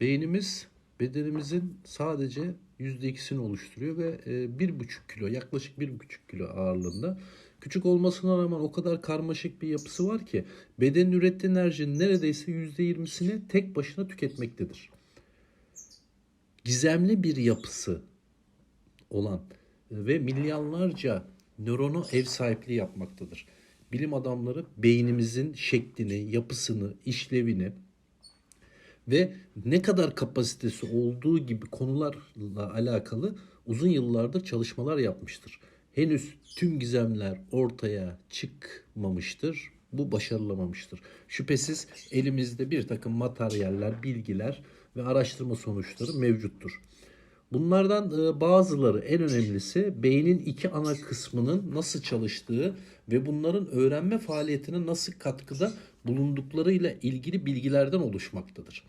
Beynimiz bedenimizin sadece yüzde ikisini oluşturuyor ve e, bir buçuk kilo yaklaşık bir buçuk kilo ağırlığında. Küçük olmasına rağmen o kadar karmaşık bir yapısı var ki bedenin ürettiği enerjinin neredeyse yüzde yirmisini tek başına tüketmektedir. Gizemli bir yapısı olan ve milyonlarca nörona ev sahipliği yapmaktadır. Bilim adamları beynimizin şeklini, yapısını, işlevini ve ne kadar kapasitesi olduğu gibi konularla alakalı uzun yıllardır çalışmalar yapmıştır. Henüz tüm gizemler ortaya çıkmamıştır. Bu başarılamamıştır. Şüphesiz elimizde bir takım materyaller, bilgiler ve araştırma sonuçları mevcuttur. Bunlardan e, bazıları en önemlisi beynin iki ana kısmının nasıl çalıştığı ve bunların öğrenme faaliyetine nasıl katkıda bulunduklarıyla ilgili bilgilerden oluşmaktadır.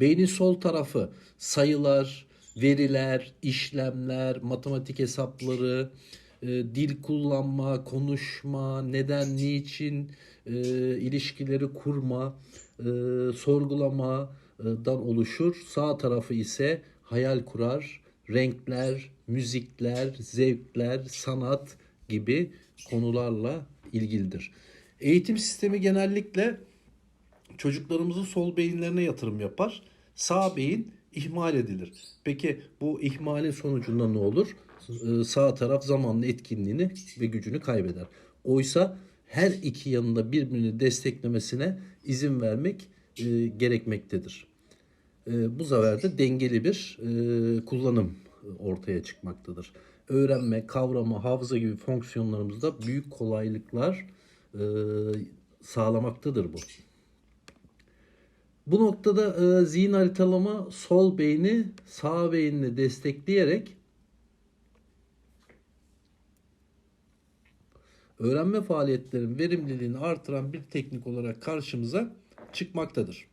Beynin sol tarafı sayılar, veriler, işlemler, matematik hesapları, e, dil kullanma, konuşma, neden, niçin, e, ilişkileri kurma, sorgulamadan oluşur. Sağ tarafı ise hayal kurar, renkler, müzikler, zevkler, sanat gibi konularla ilgilidir. Eğitim sistemi genellikle çocuklarımızın sol beyinlerine yatırım yapar. Sağ beyin ihmal edilir. Peki bu ihmalin sonucunda ne olur? Ee, Sağ taraf zamanla etkinliğini ve gücünü kaybeder. Oysa her iki yanında birbirini desteklemesine izin vermek e, gerekmektedir. E, bu sefer de dengeli bir e, kullanım ortaya çıkmaktadır. Öğrenme, kavrama, hafıza gibi fonksiyonlarımızda büyük kolaylıklar e, sağlamaktadır bu. Bu noktada e, zihin haritalama sol beyni sağ beyinle destekleyerek öğrenme faaliyetlerinin verimliliğini artıran bir teknik olarak karşımıza çıkmaktadır.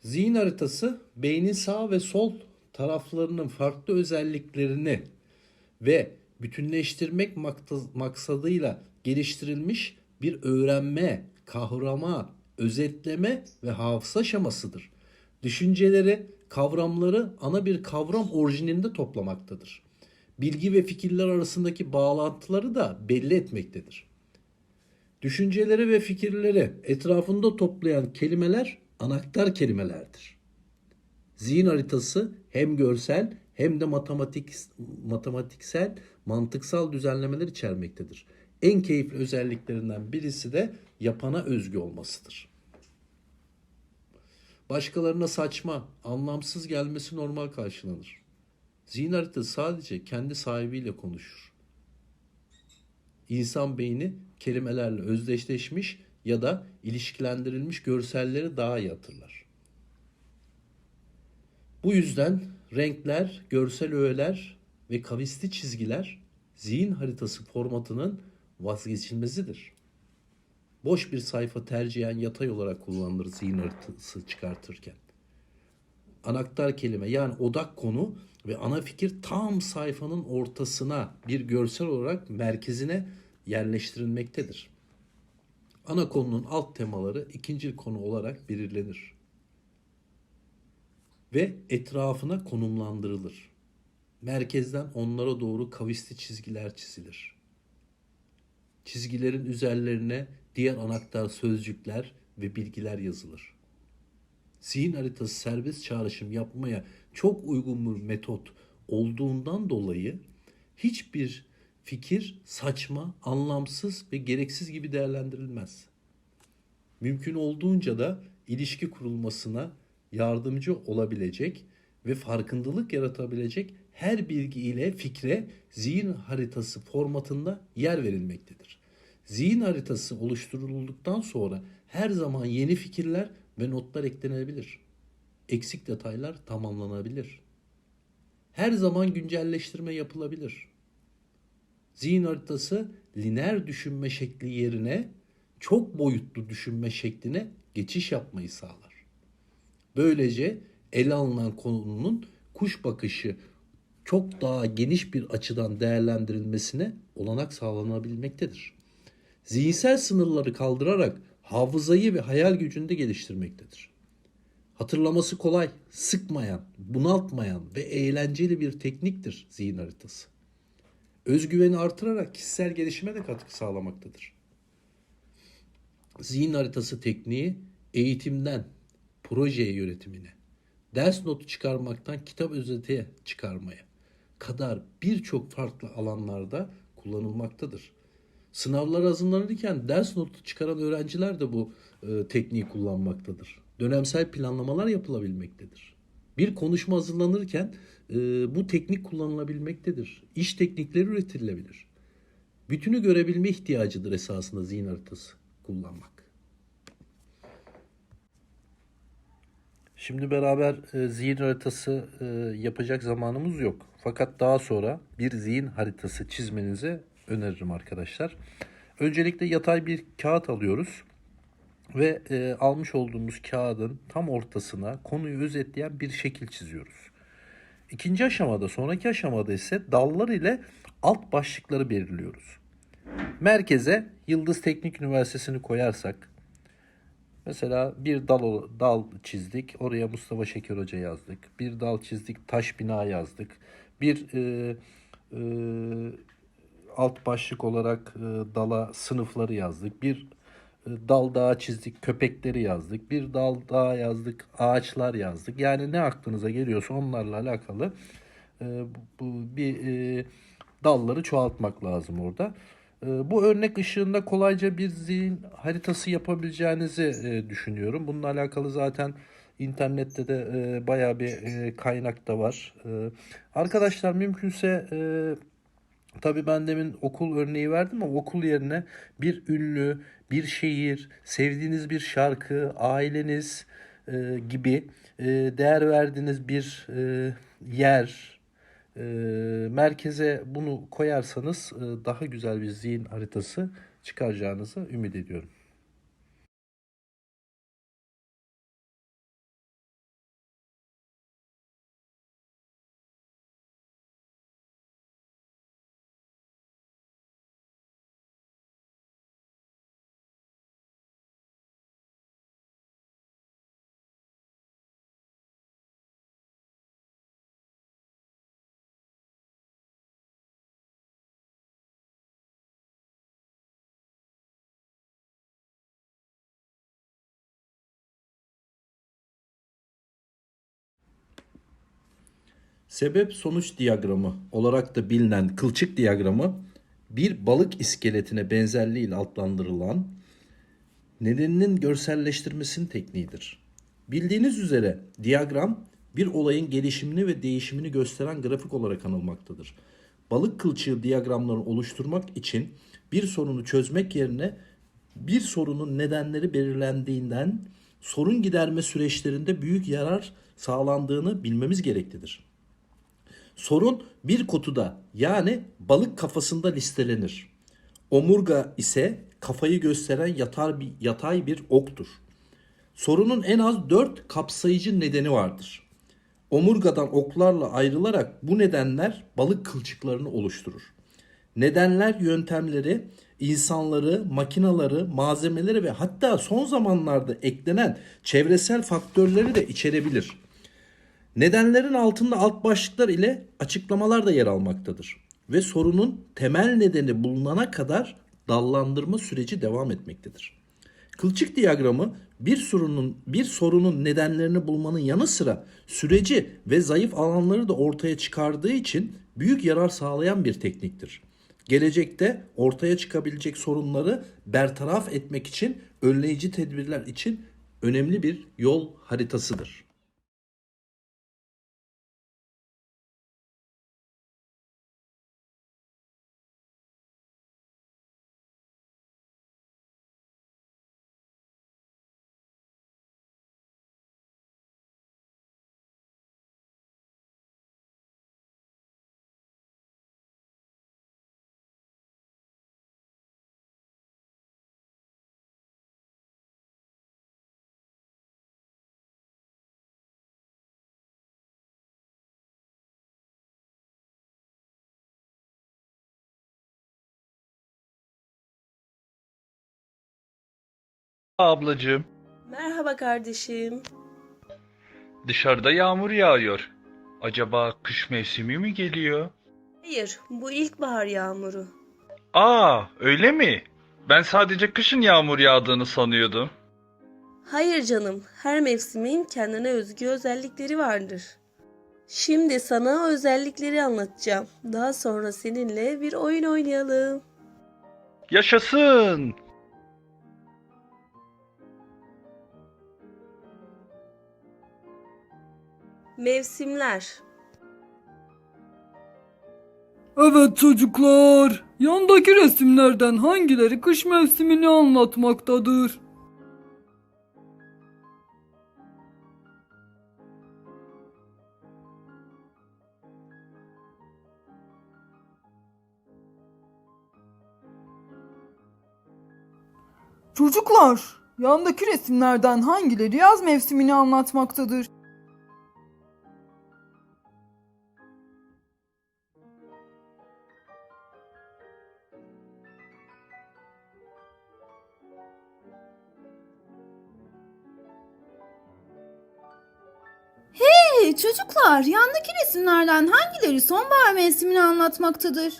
Zihin haritası beynin sağ ve sol taraflarının farklı özelliklerini ve bütünleştirmek maksadıyla geliştirilmiş bir öğrenme, kavrama, özetleme ve hafıza şemasıdır. Düşünceleri, kavramları ana bir kavram orijininde toplamaktadır. Bilgi ve fikirler arasındaki bağlantıları da belli etmektedir. Düşünceleri ve fikirleri etrafında toplayan kelimeler anahtar kelimelerdir. Zihin haritası hem görsel hem de matematik matematiksel, mantıksal düzenlemeler içermektedir. En keyifli özelliklerinden birisi de yapana özgü olmasıdır. Başkalarına saçma, anlamsız gelmesi normal karşılanır. Zihin haritası sadece kendi sahibiyle konuşur. İnsan beyni kelimelerle özdeşleşmiş ya da ilişkilendirilmiş görselleri daha iyi hatırlar. Bu yüzden renkler, görsel öğeler ve kavisli çizgiler zihin haritası formatının vazgeçilmezidir. Boş bir sayfa tercihen yatay olarak kullanılır zihin haritası çıkartırken. Anahtar kelime yani odak konu ve ana fikir tam sayfanın ortasına bir görsel olarak merkezine yerleştirilmektedir. Ana konunun alt temaları ikinci konu olarak belirlenir ve etrafına konumlandırılır. Merkezden onlara doğru kavisli çizgiler çizilir. Çizgilerin üzerlerine diğer anahtar sözcükler ve bilgiler yazılır. Zihin haritası serbest çağrışım yapmaya çok uygun bir metot olduğundan dolayı hiçbir fikir saçma, anlamsız ve gereksiz gibi değerlendirilmez. Mümkün olduğunca da ilişki kurulmasına yardımcı olabilecek ve farkındalık yaratabilecek her bilgi ile fikre zihin haritası formatında yer verilmektedir. Zihin haritası oluşturulduktan sonra her zaman yeni fikirler ve notlar eklenebilir. Eksik detaylar tamamlanabilir. Her zaman güncelleştirme yapılabilir. Zihin haritası lineer düşünme şekli yerine çok boyutlu düşünme şekline geçiş yapmayı sağlar. Böylece ele alınan konunun kuş bakışı çok daha geniş bir açıdan değerlendirilmesine olanak sağlanabilmektedir. Zihinsel sınırları kaldırarak hafızayı ve hayal gücünü de geliştirmektedir. Hatırlaması kolay, sıkmayan, bunaltmayan ve eğlenceli bir tekniktir zihin haritası. Özgüveni artırarak kişisel gelişime de katkı sağlamaktadır. Zihin haritası tekniği eğitimden proje yönetimine, ders notu çıkarmaktan kitap özeti çıkarmaya kadar birçok farklı alanlarda kullanılmaktadır. Sınavlar hazırlanırken ders notu çıkaran öğrenciler de bu e, tekniği kullanmaktadır. Dönemsel planlamalar yapılabilmektedir. Bir konuşma hazırlanırken e, bu teknik kullanılabilmektedir. İş teknikleri üretilebilir. Bütünü görebilme ihtiyacıdır esasında zihin haritası kullanmak. Şimdi beraber e, zihin haritası e, yapacak zamanımız yok. Fakat daha sonra bir zihin haritası çizmenizi öneririm arkadaşlar. Öncelikle yatay bir kağıt alıyoruz ve e, almış olduğumuz kağıdın tam ortasına konuyu özetleyen bir şekil çiziyoruz. İkinci aşamada, sonraki aşamada ise dallar ile alt başlıkları belirliyoruz. Merkeze Yıldız Teknik Üniversitesi'ni koyarsak, mesela bir dal dal çizdik, oraya Mustafa Şeker Hoca yazdık. Bir dal çizdik, taş bina yazdık. Bir e, e, alt başlık olarak e, dala sınıfları yazdık. Bir dal daha çizdik, köpekleri yazdık. Bir dal daha yazdık, ağaçlar yazdık. Yani ne aklınıza geliyorsa onlarla alakalı e, bu bir e, dalları çoğaltmak lazım orada. E, bu örnek ışığında kolayca bir zihin haritası yapabileceğinizi e, düşünüyorum. Bununla alakalı zaten internette de e, bayağı bir e, kaynak da var. E, arkadaşlar mümkünse e, Tabii ben demin okul örneği verdim ama okul yerine bir ünlü, bir şehir, sevdiğiniz bir şarkı, aileniz e, gibi e, değer verdiğiniz bir e, yer, e, merkeze bunu koyarsanız e, daha güzel bir zihin haritası çıkaracağınızı ümit ediyorum. Sebep sonuç diyagramı olarak da bilinen kılçık diyagramı bir balık iskeletine benzerliğiyle adlandırılan nedeninin görselleştirmesinin tekniğidir. Bildiğiniz üzere diyagram bir olayın gelişimini ve değişimini gösteren grafik olarak anılmaktadır. Balık kılçığı diyagramlarını oluşturmak için bir sorunu çözmek yerine bir sorunun nedenleri belirlendiğinden sorun giderme süreçlerinde büyük yarar sağlandığını bilmemiz gereklidir. Sorun bir kutuda yani balık kafasında listelenir. Omurga ise kafayı gösteren yatay bir, yatay bir oktur. Sorunun en az dört kapsayıcı nedeni vardır. Omurgadan oklarla ayrılarak bu nedenler balık kılçıklarını oluşturur. Nedenler yöntemleri, insanları, makinaları, malzemeleri ve hatta son zamanlarda eklenen çevresel faktörleri de içerebilir. Nedenlerin altında alt başlıklar ile açıklamalar da yer almaktadır ve sorunun temel nedeni bulunana kadar dallandırma süreci devam etmektedir. Kılçık diyagramı bir sorunun bir sorunun nedenlerini bulmanın yanı sıra süreci ve zayıf alanları da ortaya çıkardığı için büyük yarar sağlayan bir tekniktir. Gelecekte ortaya çıkabilecek sorunları bertaraf etmek için önleyici tedbirler için önemli bir yol haritasıdır. Ablacığım. Merhaba kardeşim. Dışarıda yağmur yağıyor. Acaba kış mevsimi mi geliyor? Hayır, bu ilkbahar yağmuru. Aa, öyle mi? Ben sadece kışın yağmur yağdığını sanıyordum. Hayır canım, her mevsimin kendine özgü özellikleri vardır. Şimdi sana özellikleri anlatacağım. Daha sonra seninle bir oyun oynayalım. Yaşasın! Mevsimler. Evet çocuklar, yandaki resimlerden hangileri kış mevsimini anlatmaktadır? Çocuklar, yandaki resimlerden hangileri yaz mevsimini anlatmaktadır? Çocuklar, yandaki resimlerden hangileri sonbahar mevsimini anlatmaktadır?